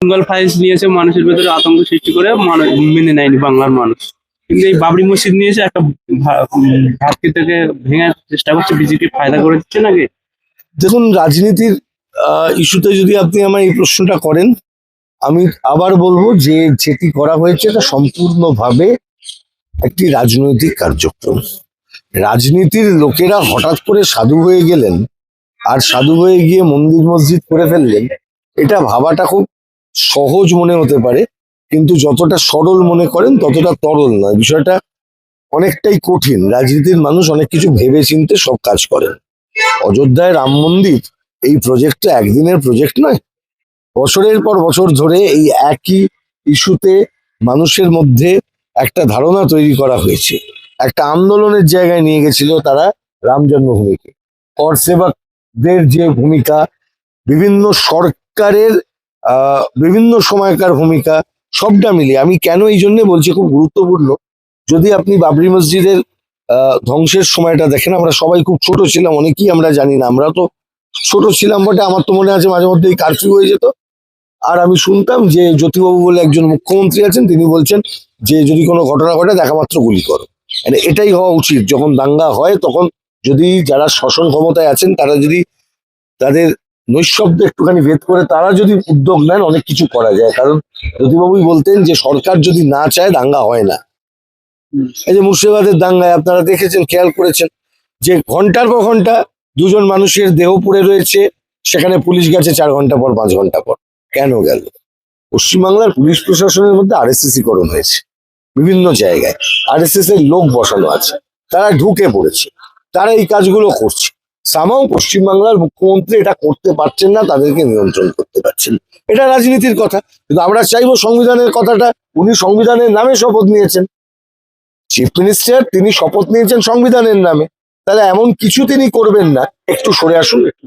Bengal files নিয়েছে, মানুষের ভেতরে আতঙ্ক সৃষ্টি করে মেনে নেয়নি বাংলার মানুষ। কিন্তু এই বাবরি মসজিদ নিয়েছে একটা ভাতকে থেকে ভেঙে চেষ্টা করছে, বিজেপি ফায়দা করে দিচ্ছে নাকি? দেখুন, রাজনীতির ইস্যুতে যদি আপনি আমার এই প্রশ্নটা করেন, আমি আবার বলব যে যেটি করা হয়েছে এটা সম্পূর্ণভাবে একটি রাজনৈতিক কার্যক্রম। রাজনীতির লোকেরা হঠাৎ করে সাধু হয়ে গেলেন, আর সাধু হয়ে গিয়ে মন্দির মসজিদ করে ফেললেন, এটা ভাবাটা খুব সহজ মনে হতে পারে, কিন্তু যতটা সরল মনে করেন, ততটা তরল নয়। বিষয়টা অনেকটাই কঠিন। রাজনীতির মানুষ অনেক কিছু ভেবে চিনতে সব কাজ করেন। অযোধ্যায় রাম মন্দির, এই প্রজেক্টটা একদিনের প্রজেক্ট নয়। বছরের পর বছর ধরে এই একই ইস্যুতে মানুষের মধ্যে একটা ধারণা তৈরি করা হয়েছে। একটা আন্দোলনের জায়গায় নিয়ে গেছিল তারা রাম জন্মভূমিকে। কর সেবকদের যে ভূমিকা, বিভিন্ন সরকারের বিভিন্ন সময়কার ভূমিকা, সবটা মিলিয়ে। আমি কেন এই জন্য বলছি খুব গুরুত্বপূর্ণ, যদি আপনি বাবরি মসজিদের ধ্বংসের সময়টা দেখেন, আমরা সবাই খুব ছোট ছিলাম, অনেকেই আমরা জানি না। আমরা তো ছোট ছিলাম বটে, আমার তো মনে আছে মাঝে মধ্যে কারফিউ হয়ে যেত। আর আমি শুনতাম যে জ্যোতিবাবু বলে একজন মুখ্যমন্ত্রী আছেন, তিনি বলছেন যে যদি কোনো ঘটনা ঘটে, দেখা মাত্র গুলি করো। মানে এটাই হওয়া উচিত। যখন দাঙ্গা হয়, তখন যদি যারা শাসন ক্ষমতায় আছেন, তারা যদি তাদের নৈশব্দ একটুখানি ভেদ করে তারা যদি উদ্যোগ নেন, অনেক কিছু করা যায়। কারণ জ্যোতিবাবুই বলতেন যে, সরকার যদি না চায়, দাঙ্গা হয় না। এই যে মুর্শিদাবাদের দাঙ্গায় আপনারা দেখেছেন, খেয়াল করেছেন যে, ঘণ্টার পর ঘণ্টা দুজন মানুষের দেহ পড়ে রয়েছে, সেখানে পুলিশ গেছে চার ঘণ্টা পর, পাঁচ ঘণ্টা পর। কেন গেল? পশ্চিমবাংলার পুলিশ প্রশাসনের মধ্যে আর করণ হয়েছে, বিভিন্ন জায়গায়। আরএসএস এর লোক বসানো আছে, তারা ঢুকে পড়েছে, তারা এই কাজগুলো করছে। সামাও পশ্চিমবাংলার মুখ্যমন্ত্রী এটা করতে পারছেন না, তাদেরকে নিয়ন্ত্রণ করতে পারছেন এটা রাজনীতির কথা, কিন্তু আমরা চাইব সংবিধানের কথাটা, উনি সংবিধানের নামে শপথ নিয়েছেন। চিফ মিনিস্টার তিনি শপথ নিয়েছেন সংবিধানের নামে। তাহলে এমন কিছু তিনি করবেন না, একটু সরে আসুন, একটু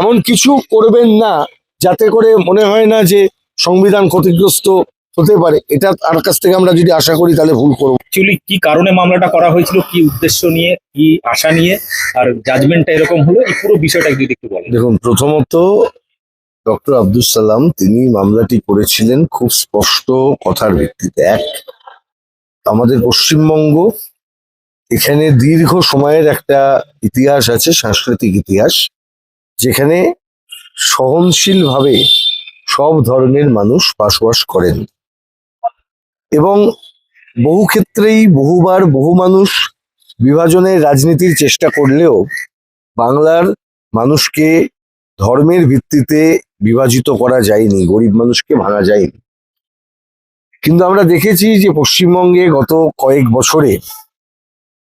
এমন কিছু করবেন না, যাতে করে মনে হয় না যে সংবিধান ক্ষতিগ্রস্ত হতে পারে এটা তার কাছ থেকে আমরা যদি আশা করি তাহলে ভুল করব। অ্যাকচুয়ালি কি কারণে মামলাটা করা হয়েছিল কি উদ্দেশ্য নিয়ে কি আশা নিয়ে আর জাজমেন্টটা এরকম হলো এই পুরো বিষয়টা যদি একটু বলেন। দেখুন প্রথমত ডক্টর আব্দুল সালাম তিনি মামলাটি করেছিলেন খুব স্পষ্ট কথার ভিত্তিতে। এক আমাদের পশ্চিমবঙ্গ এখানে দীর্ঘ সময়ের একটা ইতিহাস আছে সাংস্কৃতিক ইতিহাস যেখানে সহনশীলভাবে সব ধরনের মানুষ বসবাস করেন। এবং বহু ক্ষেত্রেই বহুবার বহু মানুষ বিভাজনের রাজনীতির চেষ্টা করলেও বাংলার মানুষকে ধর্মের ভিত্তিতে বিভাজিত করা যায়নি, গরিব মানুষকে ভাঙা যায়নি। কিন্তু আমরা দেখেছি যে পশ্চিমবঙ্গে গত কয়েক বছরে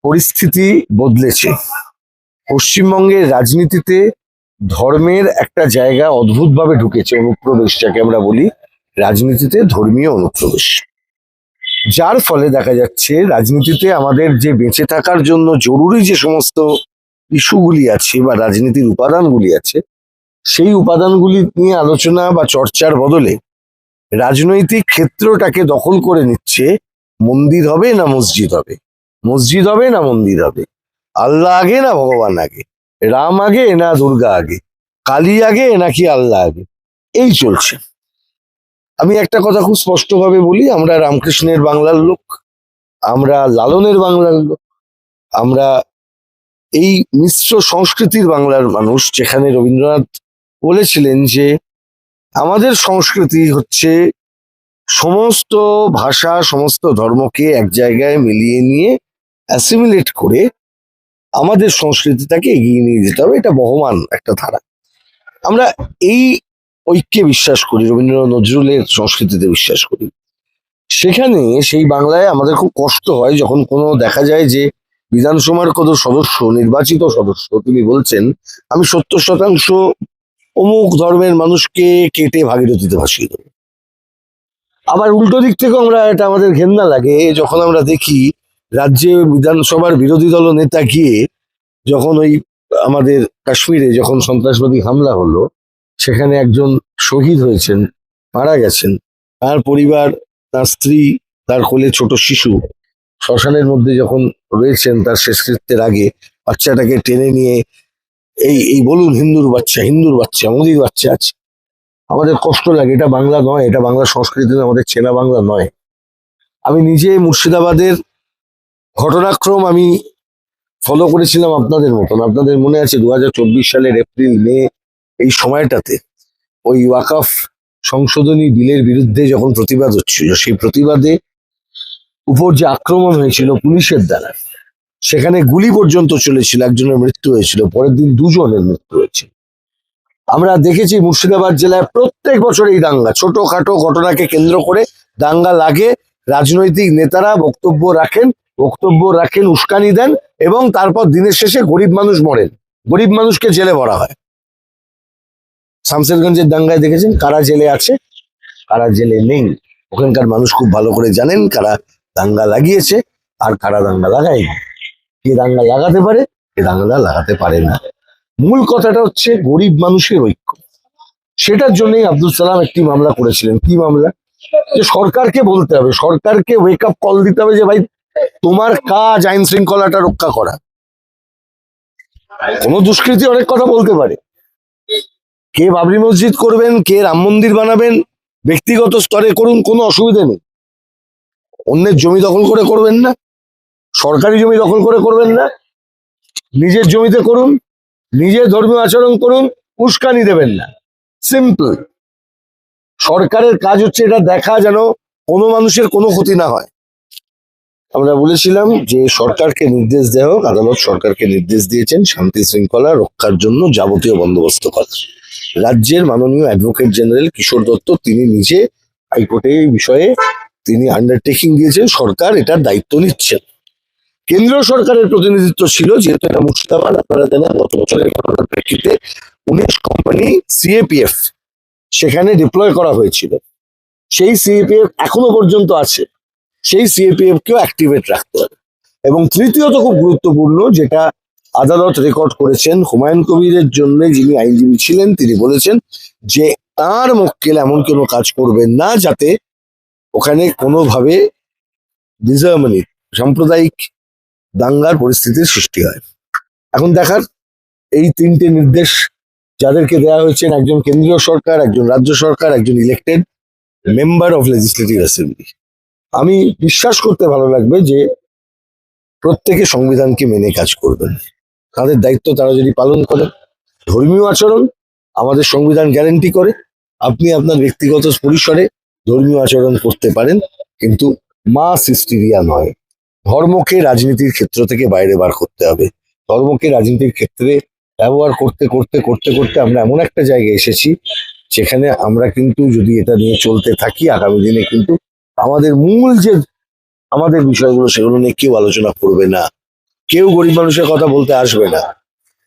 পরিস্থিতি বদলেছে। পশ্চিমবঙ্গের রাজনীতিতে ধর্মের একটা জায়গা অদ্ভুতভাবে ঢুকেছে অনুপ্রবেশ যাকে আমরা বলি, রাজনীতিতে ধর্মীয় অনুপ্রবেশ। যার ফলে দেখা যাচ্ছে রাজনীতিতে আমাদের যে বেঁচে থাকার জন্য জরুরি যে সমস্ত ইস্যুগুলি আছে বা রাজনীতির উপাদানগুলি আছে, সেই উপাদানগুলি নিয়ে আলোচনা বা চর্চার বদলে রাজনৈতিক ক্ষেত্রটাকে দখল করে নিচ্ছে মন্দির হবে না মসজিদ হবে? মসজিদ হবে না মন্দির হবে? আল্লাহ আগে না ভগবান আগে? রাম আগে না দুর্গা আগে? কালী আগে নাকি আল্লাহ আগে? এই চলছে। আমি একটা কথা খুব স্পষ্টভাবে বলি, আমরা রামকৃষ্ণের বাংলার লোক, আমরা লালনের বাংলার লোক, আমরা এই মিশ্র সংস্কৃতির বাংলার মানুষ যেখানে রবীন্দ্রনাথ বলেছিলেন যে আমাদের সংস্কৃতি হচ্ছে সমস্ত ভাষা, সমস্ত ধর্মকে এক জায়গায় মিলিয়ে নিয়ে অ্যাসিমিলেট করে আমাদের সংস্কৃতিটাকে এগিয়ে নিয়ে যেতে হবে। এটা বহমান একটা ধারা। আমরা এই ঐক্যে বিশ্বাস করি, রবীন্দ্রনাথ নজরুলের সংস্কৃতিতে বিশ্বাস করি। সেখানে সেই বাংলায় আমাদের খুব কষ্ট হয় যখন কোনো দেখা যায় যে বিধানসভার কত সদস্য, নির্বাচিত সদস্য, তিনি বলছেন, আমি সত্তর শতাংশ অমুক ধর্মের মানুষকে কেটে ভাগীরথীতে ভাসিয়ে দেবো। আবার উল্টো দিক থেকেও আমরা এটা আমাদের ঘেন্না লাগে, যখন আমরা দেখি রাজ্যে বিধানসভার বিরোধী দল নেতা গিয়ে যখন ওই আমাদের কাশ্মীরে যখন সন্ত্রাসবাদী হামলা হলো সেখানে একজন শহীদ হয়েছেন, মারা গেছেন। তার পরিবার, তার স্ত্রী, তার কোলে ছোট শিশু। শ্মশানের মধ্যে যখন রয়েছেন তার শেষকৃত্যের আগে বাচ্চাটাকে টেনে নিয়ে, এই এই বলুন হিন্দুর বাচ্চা হিন্দুর বাচ্চা, মোদির বাচ্চা আছে। আমাদের কষ্ট লাগে, এটা বাংলা নয়, এটা বাংলা সংস্কৃতি আমাদের চেনা বাংলা নয়। আমি নিজে মুর্শিদাবাদের ঘটনাক্রম আমি ফলো করেছিলাম আপনাদের মতন। আপনাদের মনে আছে দু হাজার চব্বিশ সালের এপ্রিল, মে এই সময়টাতে ওই ওয়াকাফ সংশোধনী বিলের বিরুদ্ধে যখন প্রতিবাদ হচ্ছিল, সেই প্রতিবাদে উপর যে আক্রমণ হয়েছিল পুলিশের দ্বারা, সেখানে গুলি পর্যন্ত চলেছিল, একজনের মৃত্যু হয়েছিল, পরের দিন দুজনের মৃত্যু হয়েছিল। আমরা দেখেছি মুর্শিদাবাদ জেলায় প্রত্যেক বছর এই দাঙ্গা, ছোটখাটো ঘটনাকে কেন্দ্র করে দাঙ্গা লাগে, রাজনৈতিক নেতারা বক্তব্য রাখেন বক্তব্য রাখেন, উস্কানি দেন এবং তারপর দিনের শেষে গরিব মানুষ মরেন। গরিব মানুষকে জেলে ভরা হয়। শামসেরগঞ্জের দাঙ্গায় দেখেছেন কারা জেলে আছে, কারা জেলে নেই। ওখানকার মানুষ খুব ভালো করে জানেন কারা দাঙ্গা লাগিয়েছে আর কারা দাঙ্গা লাগায়নি। কে দাঙ্গা লাগাতে পারে, কে দাঙ্গা লাগাতে পারে না। মূল কথাটা হচ্ছে গরিব মানুষের ঐক্য। সেটার জন্যই আব্দুল সালাম একটি মামলা করেছিলেন। কি মামলা? যে সরকারকে বলতে হবে, সরকারকে ওয়েক আপ কল দিতে হবে যে ভাই, তোমার কাজ আইন শৃঙ্খলাটা রক্ষা করা। কোনো দুষ্কৃতি অনেক কথা বলতে পারে। কে বাবরি মসজিদ করবেন, কে রাম মন্দির বানাবেন, ব্যক্তিগত স্তরে করুন, কোনো অসুবিধা নেই। অন্যের জমি দখল করে করবেন না, সরকারি জমি দখল করে করবেন না, নিজের জমিতে করুন, নিজের ধর্মীয় আচরণ করুন, উস্কানি দেবেন না। সিম্পল সরকারের কাজ হচ্ছে এটা দেখা যেন কোনো মানুষের কোনো ক্ষতি না হয়। আমরা বলেছিলাম যে সরকারকে নির্দেশ দেওয়া হোক, আদালত সরকারকে নির্দেশ দিয়েছেন শান্তি শৃঙ্খলা রক্ষার জন্য যাবতীয় বন্দোবস্ত করা রাজ্যের মাননীয় অ্যাডভোকেট জেনারেল কিশোর দত্ত, তিনি নিজে হাইকোর্টে এই বিষয়ে তিনি আন্ডারটেকিং দিয়েছেন, সরকার এটার দায়িত্ব নিচ্ছেন কেন্দ্রীয় সরকারের প্রতিনিধিত্ব ছিল, যেহেতু এটা মুর্শিদাবাদ, আপনারা জানেন গত বছরের ঘটনার প্রেক্ষিতে উনিশ কোম্পানি সিএপিএফ সেখানে ডিপ্লয় করা হয়েছিল। সেই সিএপিএফ এখনও পর্যন্ত আছে। সেই সিএপিএফ কেও অ্যাক্টিভেট রাখতে হবে। এবং তৃতীয়ত খুব গুরুত্বপূর্ণ, যেটা আদালত রেকর্ড করেছেন হুমায়ুন কবিরের জন্য যিনি আইনজীবী ছিলেন, তিনি বলেছেন যে তার মক্কেল এমন কোনো কাজ করবেন না যাতে ওখানে কোনোভাবে ডিজার্মানি সাম্প্রদায়িক দাঙ্গার পরিস্থিতির সৃষ্টি হয়। এখন দেখার এই তিনটে নির্দেশ যাদেরকে দেওয়া হয়েছে, একজন কেন্দ্রীয় সরকার, একজন রাজ্য সরকার, একজন elected member of legislative assembly আমি বিশ্বাস করতে ভালো লাগবে যে প্রত্যেকে সংবিধানকে মেনে কাজ করবেন। তাদের দায়িত্ব তারা যদি পালন করেন ধর্মীয় আচরণ আমাদের সংবিধান গ্যারান্টি করে। আপনি আপনার ব্যক্তিগত পরিসরে ধর্মীয় আচরণ করতে পারেন, কিন্তু মা হিস্টিরিয়া নয়। ধর্মকে রাজনীতির ক্ষেত্র থেকে বাইরে বার করতে হবে। ধর্মকে রাজনীতির ক্ষেত্রে ব্যবহার করতে করতে করতে করতে আমরা এমন একটা জায়গায় এসেছি, যেখানে আমরা কিন্তু যদি এটা নিয়ে চলতে থাকি, আগামী দিনে কিন্তু আমাদের মূল যে আমাদের বিষয়গুলো, সেগুলো নিয়ে কেউ আলোচনা করবে না। কেউ গরিব মানুষের কথা বলতে আসবে না।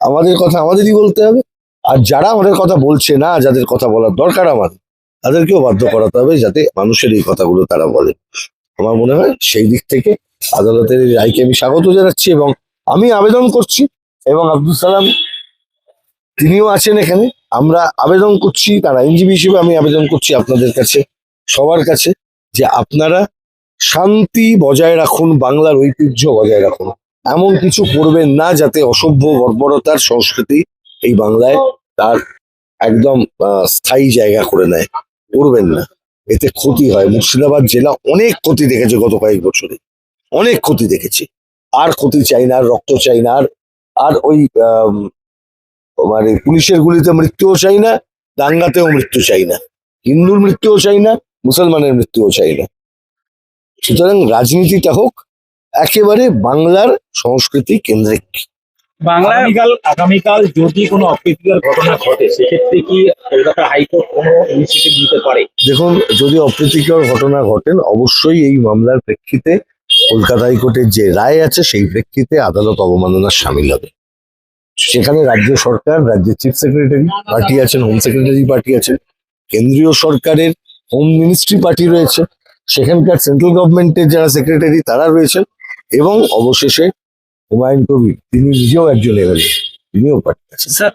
আমাদের কথা আমাদেরই বলতে হবে। আর যারা আমাদের কথা বলছে না, যাদের কথা বলার দরকার আমাদের, তাদেরকেও বাধ্য করাতে হবে যাতে মানুষের এই কথাগুলো তারা বলে। আমার মনে হয় সেই দিক থেকে আদালতের রায়কে আমি স্বাগত জানাচ্ছি এবং আমি আবেদন করছি এবং আব্দুল সালাম তিনিও আছেন এখানে। আমরা আবেদন করছি, তার আইনজীবী হিসেবে আমি আবেদন করছি আপনাদের কাছে, সবার কাছে, যে আপনারা শান্তি বজায় রাখুন, বাংলার ঐতিহ্য বজায় রাখুন। এমন কিছু করবেন না যাতে অসভ্য বর্বরতার সংস্কৃতি এই বাংলায় তার একদম স্থায়ী জায়গা করে নেয়। করবেন না। এতে ক্ষতি হয়। মুর্শিদাবাদ জেলা অনেক ক্ষতি দেখেছে গত কয়েক বছরে। অনেক ক্ষতি দেখেছে। আর ক্ষতি চাই না আর রক্ত চাই না আর আর ওই মানে পুলিশের গুলিতে মৃত্যুও চাই না দাঙ্গাতেও মৃত্যু চাই না। হিন্দুর মৃত্যুও চাই না মুসলমানের মৃত্যুও চাই না। সুতরাং রাজনীতিটা হোক একেবারে বাংলার সংস্কৃতি কেন্দ্রিক। আগামীকাল আগামীকাল যদি কোনো অপ্রীতিকর ঘটনা ঘটে সেক্ষেত্রে কি কলকাতা হাইকোর্ট কোনো ইনিশিয়েটিভ নিতে পারে? দেখুন যদি অপ্রীতিকর ঘটনা ঘটেন অবশ্যই এই মামলার প্রেক্ষিতে কলকাতা হাইকোর্টের যে রায় আছে সেই প্রেক্ষিতে আদালত অবমাননার সামিল হবে। সেখানে রাজ্য সরকার রাজ্যের চিফ সেক্রেটারি পার্টি আছেন হোম সেক্রেটারি পার্টি আছেন কেন্দ্রীয় সরকারের হোম মিনিস্ট্রি পার্টি রয়েছে সেখানকার সেন্ট্রাল গভর্নমেন্টের যারা সেক্রেটারি তারা রয়েছেন। এবং অবশেষে হুমায়ুন কবির তিনি নিজেও একজন এমএলএ তিনিও পার্টি আছেন। স্যার